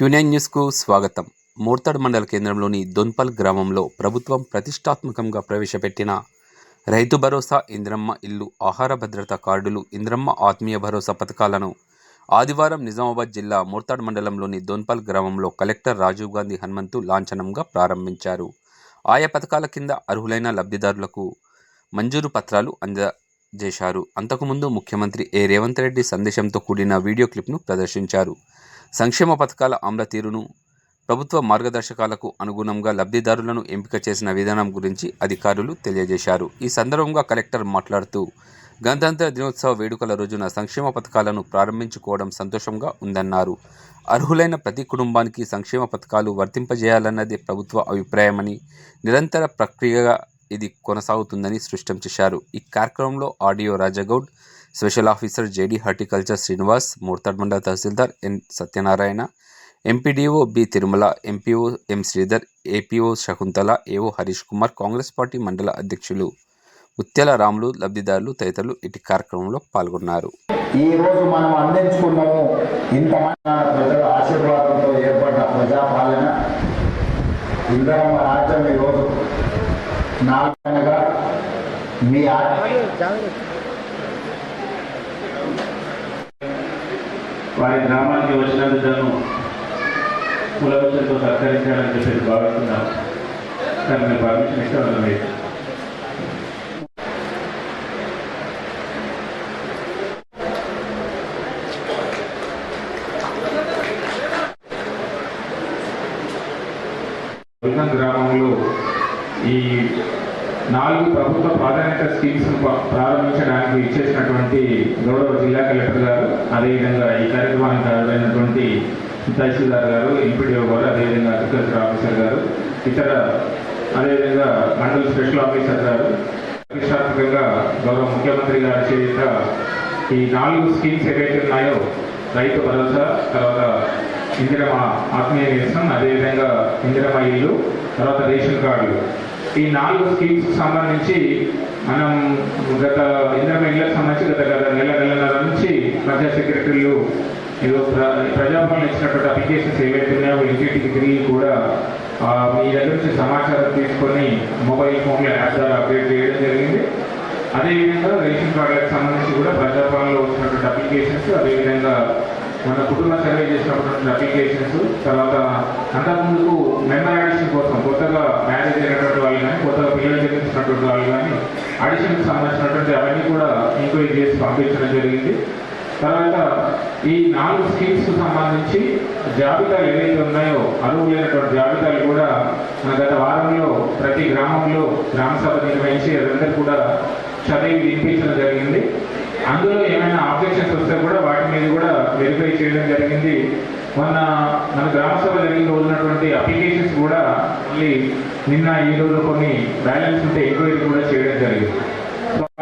Quinine న్యూస్కు స్వాగతం. మోర్తాడ్ మండల కేంద్రంలోని దొన్పల్ గ్రామంలో ప్రభుత్వం ప్రతిష్టాత్మకంగా ప్రవేశపెట్టిన రైతు భరోసా ఇంద్రమ్మ ఇల్లు ఆహార భద్రత కార్డులు ఇంద్రమ్మ ఆత్మీయ భరోసా పథకాలను ఆదివారం నిజామాబాద్ జిల్లా మోర్తాడ్ మండలంలోని దొన్పల్ గ్రామంలో కలెక్టర్ రాజీవ్ గాంధీ హనుమంతు లాంఛనంగా ప్రారంభించారు. ఆయా పథకాల కింద అర్హులైన లబ్ధిదారులకు మంజూరు పత్రాలు అందజేశారు. అంతకుముందు ముఖ్యమంత్రి ఏ. రేవంత్ రెడ్డి సందేశంతో కూడిన వీడియో క్లిప్ను ప్రదర్శించారు. సంక్షేమ పథకాల అమల తీరును ప్రభుత్వ మార్గదర్శకాలకు అనుగుణంగా లబ్ధిదారులను ఎంపిక చేసిన విధానం గురించి అధికారులు తెలియజేశారు. ఈ సందర్భంగా కలెక్టర్ మాట్లాడుతూ గణతంత్ర దినోత్సవ వేడుకల రోజున సంక్షేమ పథకాలను ప్రారంభించుకోవడం సంతోషంగా ఉందన్నారు. అర్హులైన ప్రతి కుటుంబానికి సంక్షేమ పథకాలు వర్తింపజేయాలన్నది ప్రభుత్వ అభిప్రాయమని నిరంతర ప్రక్రియగా ఇది కొనసాగుతుందని స్పష్టం చేశారు. ఈ కార్యక్రమంలో audio Rajagoud special officer JD horticulture Srinivas Mortad మండల tahsildar N Satyanarayana MPDO B Tirumala MPO M Sridhar APO Shakuntala AO Harish Kumar Congress party మండల అధ్యక్షులు ముత్యాల రాములు లబ్ధిదారులు తదితరులు ఇటు కార్యక్రమంలో పాల్గొన్నారు. ఈ రోజు మనం అందించుకున్నాము ఇంతమంది ప్రజల ఆశీర్వాదంతో ఏర్పడిన ప్రజాపాలన. ఇందరమ్మ రాజ్యం ఈరోజు నాలుగనగా మీ వారి గ్రామానికి వచ్చినందుకు కులవచ్చతో సత్కరించాలని చెప్పేసి భావిస్తున్నాం. కానీ మీరు పర్మిషన్ ఇస్తే వాళ్ళు లేదు విధం గ్రామంలో ఈ నాలుగు ప్రభుత్వ ప్రాధాన్యత స్కీమ్స్ ప్రారంభించడానికి ఇచ్చేసినటువంటి గౌరవ జిల్లా కలెక్టర్ గారు అదేవిధంగా ఈ కార్యక్రమానికి హాజరైనటువంటి తహసీల్దార్ గారు ఎంపీడీఓ గారు అదేవిధంగా అగ్రికల్చర్ ఆఫీసర్ గారు ఇతర అదేవిధంగా మండల స్పెషల్ ఆఫీసర్ గారు. ప్రతిష్టాత్మకంగా గౌరవ ముఖ్యమంత్రి గారి చేత ఈ నాలుగు స్కీమ్స్ ఏవైతే ఉన్నాయో రైతు భరోసా తర్వాత ఇందిరమ ఆత్మీయ నిరసన అదేవిధంగా ఇందిరమ ఇల్లు తర్వాత రేషన్ కార్డులు ఈ నాలుగు స్కీమ్స్ సంబంధించి మనం గత ఇందిరమ ఇళ్ళకు సంబంధించి గత గత నెల నెలన్నర నుంచి ప్రజా సెక్రటరీలు ప్రజాభవన్ ఇచ్చినటువంటి అప్లికేషన్స్ ఏవైతే ఉన్నాయో ఇంటింటికి తిరిగి కూడా మీ దగ్గర నుంచి సమాచారం తీసుకొని మొబైల్ ఫోన్లో యాప్ ద్వారా అప్డేట్ చేయడం జరిగింది. అదేవిధంగా రేషన్ కార్డులకు సంబంధించి కూడా ప్రజాభవన్లో వచ్చినటువంటి అప్లికేషన్స్ అదేవిధంగా మన కుటుంబ సర్వే చేసినటువంటి అప్లికేషన్స్ తర్వాత అంతకుముందుకు మెంబర్ అడిషన్ కోసం కొత్తగా మ్యారేజ్ అయినటువంటి వాళ్ళు కానీ కొత్తగా పిల్లలు జన్మించినటువంటి వాళ్ళు కానీ అడిషన్కి సంబంధించినటువంటి అవన్నీ కూడా ఎంక్వైరీ చేసి పంపించడం జరిగింది. తర్వాత ఈ నాలుగు స్కీమ్స్ సంబంధించి జాబితాలు ఏవైతే ఉన్నాయో అర్హులైనటువంటి జాబితాలు కూడా మన గత వారంలో ప్రతి గ్రామంలో గ్రామ సభ నిర్వహించి అదందరూ కూడా చదివి వినిపించడం జరిగింది. అందులో ఏమైనా ఆబ్జెక్షన్స్ వస్తే కూడా వాటి మీద కూడా వెరిఫై చేయడం జరిగింది. మొన్న మన గ్రామ సభ జరిగిన రోజునటువంటి అప్లికేషన్స్ కూడా మళ్ళీ నిన్న ఈ రోజు కొన్ని బ్యాలెన్స్ ఉంటే ఎంక్వైరీ కూడా చేయడం జరిగింది.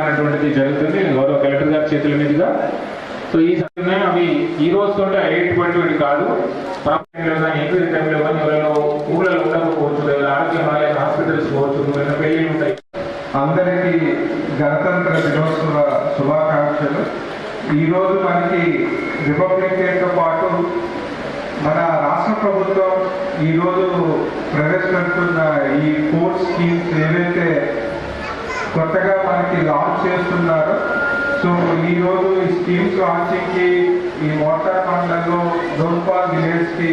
అనేటువంటిది జరుగుతుంది. గౌరవ కలెక్టర్ గారి చేతుల మీదుగా. సో ఈ సమయంలో అవి ఈ రోజు తోటి అయ్యేటువంటివి కాదు. ప్రాంతంలో కానీ ఎంక్వైరీ టైంలో కానీ ఎవరైనా అందరికీ గణతంత్ర దినోత్సవ శుభాకాంక్షలు. ఈరోజు మనకి రిపబ్లిక్ డేతో పాటు మన రాష్ట్ర ప్రభుత్వం ఈరోజు ప్రవేశపెడుతున్న ఈ ఫోర్ స్కీమ్స్ ఏవైతే కొత్తగా మనకి లాంచ్ చేస్తున్నారో సో ఈరోజు ఈ స్కీమ్స్ లాంచింగ్కి ఈ మోటార్ మండలంలో డోన్పాల్ విలేజ్కి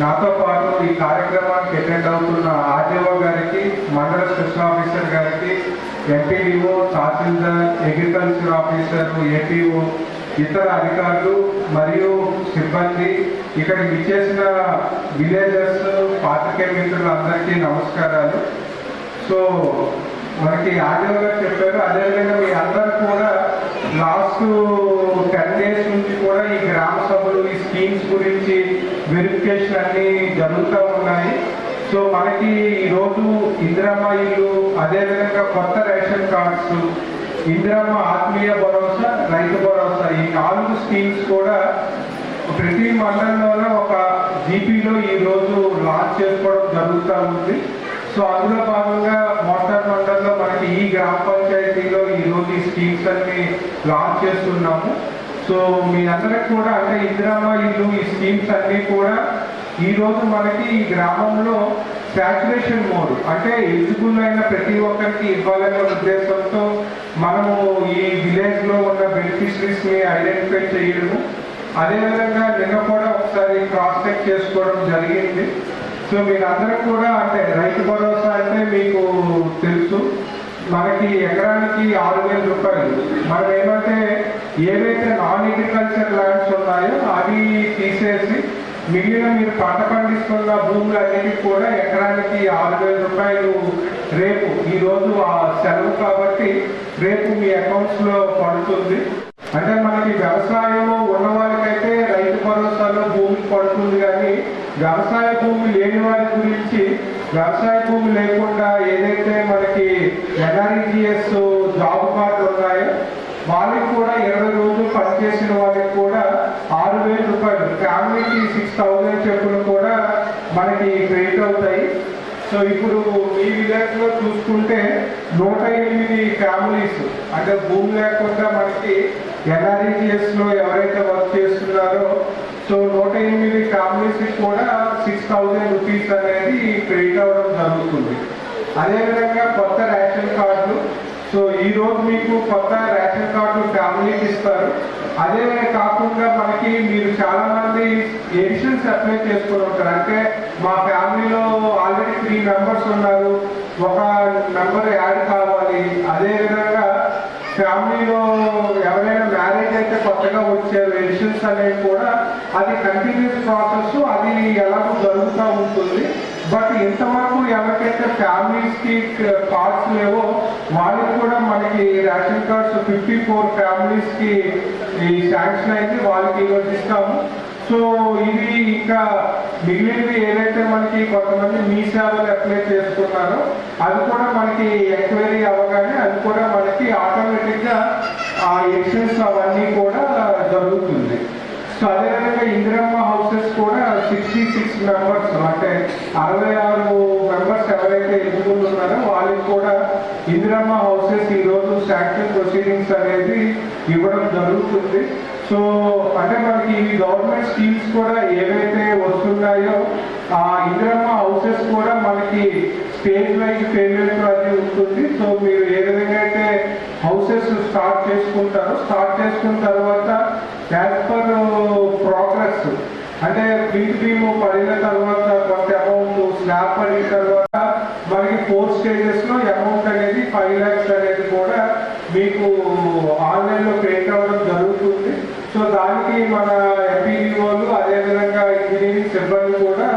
నాతో పాటు ఈ కార్యక్రమానికి అటెండ్ అవుతున్న ఆర్డీఓ గారికి మండల స్పెషల్ ఆఫీసర్ గారికి MPDO tahsildar agriculture officer APO ఇతర అధికారులు మరియు సిబ్బంది ఇక్కడ విచ్చేసిన విలేజర్స్ పాత్రికే మిత్రులు అందరికీ నమస్కారాలు. సో మనకి ఆర్డీఓ గారు చెప్పారు అదేవిధంగా మీ అందరు కూడా లాస్ట్ టెన్ డేస్ నుంచి కూడా ఈ గ్రామ సభలు ఈ స్కీమ్స్ గురించి వెరిఫికేషన్ అన్ని జరుగుతూ ఉన్నాయి. సో మనకి ఈరోజు ఇందిరమ్మ ఇల్లు అదేవిధంగా కొత్త రేషన్ కార్డ్స్ ఇందిరమ్మ ఆత్మీయ భరోసా రైతు భరోసా ఈ నాలుగు స్కీమ్స్ కూడా ప్రతి మండలంలోనే ఒక జీపీలో ఈ రోజు లాంచ్ చేసుకోవడం జరుగుతూ ఉంది. సో అందులో భాగంగా మోటార్ మనకి ఈ గ్రామ పంచాయతీలో ఈ రోజు ఈ స్కీమ్స్ అన్ని లాంచ్ చేస్తున్నాము. సో మీ అందరికి కూడా అంటే ఇందిరామ ఇల్లు ఈ స్కీమ్స్ అన్నీ కూడా ఈ రోజు మనకి ఈ గ్రామంలో శాచురేషన్ మోడ్ అంటే ఎలిజిబుల్ అయిన ప్రతి ఒక్కరికి ఇవ్వాలనే ఉద్దేశంతో మనము ఈ విలేజ్లో ఉన్న బెనిఫిషరీస్ని ఐడెంటిఫై చేయడము. అదేవిధంగా నిన్న కూడా ఒకసారి క్రాస్ చెక్ చేసుకోవడం జరిగింది. సో మీరందరూ కూడా అంటే రైతు భరోసా అంటే మీకు తెలుసు మనకి ఎకరానికి ఆరు వేల రూపాయలు. మనం ఏమంటే ఏవైతే నాన్ అగ్రికల్చర్ ల్యాండ్స్ ఉన్నాయో అవి తీసేసి మిగిలిన మీరు పంట పండిస్తున్న భూములన్నిటికీ కూడా ఎకరానికి ఆరు వేల రూపాయలు రేపు ఈరోజు ఆ సెలవు కాబట్టి రేపు మీ అకౌంట్స్లో పడుతుంది. అంటే మనకి వ్యవసాయం ఉన్న వాళ్ళకైతే రైతు భరోసాలో భూమి పడుతుంది కానీ వ్యవసాయ భూమి లేని వారి గురించి వ్యవసాయ భూమి లేకుండా మనకి ఎన్ఆర్ఈజిఎస్ జాబ్ కార్డు ఉన్నాయో. వాళ్ళకి కూడా ఇరవై రోజులు పనిచేసిన వాళ్ళకి కూడా ఆరు వేల రూపాయలు. ఫ్యామిలీకి సిక్స్ థౌజండ్ చెప్పులు కూడా మనకి క్రెడిట్ అవుతాయి. సో ఇప్పుడు మీ విలేజ్లో చూసుకుంటే నూట ఎనిమిది ఫ్యామిలీస్ అంటే భూమి లేకుండా మనకి ఎన్ఆర్ఈజిఎస్లో ఎవరైతే వర్క్ చేస్తున్నారో సో నూట ఎనిమిది ఫ్యామిలీస్కి కూడా సిక్స్ థౌజండ్ రూపీస్ అనేది క్రెడిట్ అవ్వడం జరుగుతుంది. అదేవిధంగా కొత్త రేషన్ కార్డులు. సో ఈ రోజు మీకు కొత్త రేషన్ కార్డు ఫ్యామిలీకి ఇస్తారు. అదే కాకుండా మనకి మీరు చాలా మంది ఎడిషన్స్ అప్లై చేసుకుని ఉంటారు? అంటే మా ఫ్యామిలీలో ఆల్రెడీ త్రీ మెంబర్స్ ఉన్నారు. ఒక మెంబర్ యాడ్ కావాలి. అదే విధంగా ఫ్యామిలీలో ఎవరైనా మ్యారేజ్ అయితే కొత్తగా వచ్చారు ఎడిషన్స్ అనేవి కూడా అది కంటిన్యూస్ ప్రాసెస్ అది ఎలాగో జరుగుతూ ఉంటుంది. బట్ ఇంతవరకు ఎవరికైతే ఫ్యామిలీస్కి కార్డ్స్ లేవో వాళ్ళకి కూడా మనకి రేషన్ కార్డ్స్ ఫిఫ్టీ ఫోర్ ఫ్యామిలీస్కి ఈ శాంక్షన్ అయితే వాళ్ళకి ఈరోజు ఇస్తాము. సో ఇది ఇంకా మిగిలినవి ఏదైతే మనకి కొంతమంది మీ సేవలు అప్లై చేసుకున్నారో అది కూడా మనకి ఎంక్వైరీ అవ్వగానే అది కూడా మనకి ఆటోమేటిక్గా ఆ ఎక్సెన్స్ అవన్నీ కూడా జరుగుతుంది. సో అదేవిధంగా ఇందిరమ్మ హౌసెస్ కూడా సిక్స్టీ సిక్స్ మెంబర్స్ అంటే అరవై ఆరు మెంబర్స్ ఎవరైతే ఎలిజిబుల్ ఉన్నారో వాళ్ళకి కూడా ఇందిరమ్మ హౌసెస్ ఈ రోజు శాంక్షన్ ప్రొసీడింగ్స్ అనేది ఇవ్వడం జరుగుతుంది. సో అంటే మనకి ఈ గవర్నమెంట్ స్కీమ్స్ కూడా ఏవైతే వస్తున్నాయో ఆ ఇందిరమ్మ హౌసెస్ కూడా మనకి స్టేజ్ వైజ్ పేమెంట్ అది ఉంటుంది. సో మీరు ఏ విధంగా అయితే హౌసెస్ స్టార్ట్ చేసుకుంటారో స్టార్ట్ చేసుకున్న తర్వాత యాజ్ పర్ ప్రోగ్రెస్ అంటే ప్రింట్ పడిన తర్వాత కొంత అమౌంట్ స్లాబ్ పడిన తర్వాత మనకి ఫోర్ స్టేజెస్లో అమౌంట్ అనేది ఫైవ్ ల్యాక్స్ అనేది కూడా మీకు ఆన్లైన్లో క్రియేట్ అవ్వడం జరుగుతుంది. సో దానికి మన ఎంపీడీఓలు అదేవిధంగా ఇంజనీరింగ్ సిబ్బంది కూడా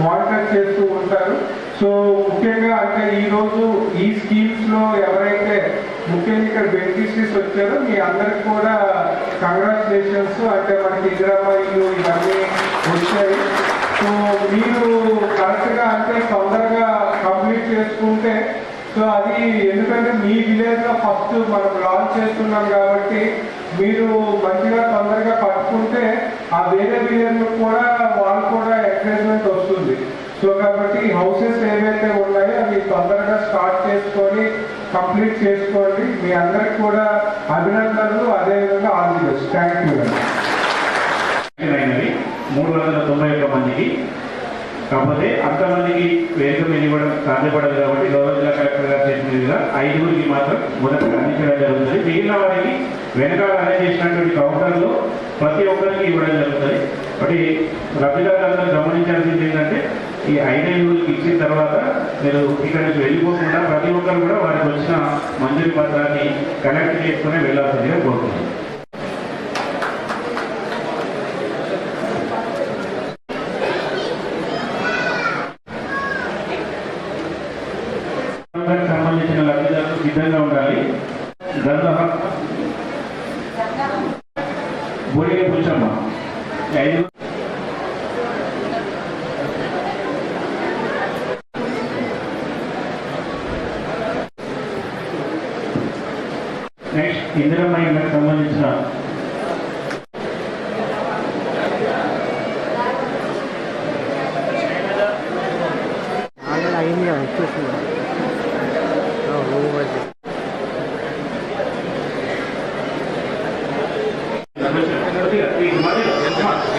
మానిటర్ చేస్తూ ఉంటారు. సో ముఖ్యంగా అంటే ఈ రోజు ఈ స్కీమ్స్లో ఎవరైతే ముఖ్యంగా ఇక్కడ బెనిఫిషరీస్ వచ్చారు. మీ అందరికి కూడా కంగ్రాచులేషన్స్ అంటే మనకి ఇందిరామా ఇల్లు ఇవన్నీ వచ్చాయి. సో మీరు కరెక్ట్గా అంటే తొందరగా కంప్లీట్ చేసుకుంటే సో అది ఎందుకంటే మీ విలేజ్లో ఫస్ట్ మనం లాంచ్ చేస్తున్నాం కాబట్టి మీరు మంచిగా తొందరగా పట్టుకుంటే ఆ వేరే విలేజ్ కూడా వాళ్ళు కూడా ఎంకరేజ్మెంట్ వస్తుంది. సో కాబట్టి హౌసెస్ ఏవైతే ఉన్నాయో అవి తొందరగా స్టార్ట్ చేసుకొని కంప్లీట్ చేసుకోండి. మీ అందరికి కూడా అభినందనలు. అదేవిధంగా all the best. Thank you మూడు వందల తొంభై ఒక్క మందికి. కాకపోతే అంతమందికి వేదిక మీద ఇవ్వడం సాధ్యపడదు కాబట్టి గౌరవ జిల్లా కలెక్టర్ గారు చేసిన విధంగా ఐదుగురికి మాత్రం మొదట అందించడం జరుగుతుంది. మిగిలిన వారికి వెనకాల అరేంజ్ చేసినటువంటి కౌంటర్లో ప్రతి ఒక్కరికి ఇవ్వడం జరుగుతుంది. కాబట్టి లబ్ధిదారులందరూ గమనించాల్సింది ఏంటంటే ఈ ఐదైదుగురికి ఇచ్చిన తర్వాత మీరు ఇక్కడ నుంచి వెళ్ళిపోకుండా ప్రతి ఒక్కరు కూడా వారికి వచ్చిన మంజూరి పత్రాన్ని కలెక్ట్ చేసుకుని వెళ్ళాల్సిందిగా కోరుతున్నాను. ఇందిరమ్మ సంబంధించిన ఆల్రెడీ అయింది కదా చూసింది ఈ మధ్య ద్వారా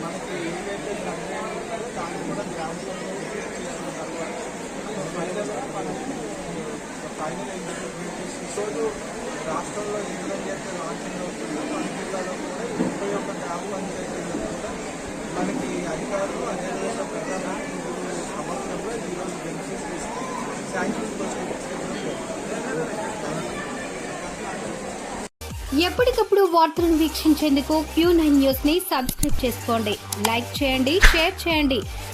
మనకి ఫైనల్ ఈరోజు రాష్ట్రంలో ఏ విధంగా అయితే అవుతుందో మన జిల్లాలో కూడా ముప్పై ఒక్క కూడా మనకి అధికారులు అదేవిధంగా ఈరోజు బెనిఫిట్స్ ఎప్పటికప్పుడు వార్తలను వీక్షించేందుకు క్యూ నైన్ న్యూస్ని సబ్స్క్రైబ్ చేసుకోండి. లైక్ చేయండి షేర్ చేయండి.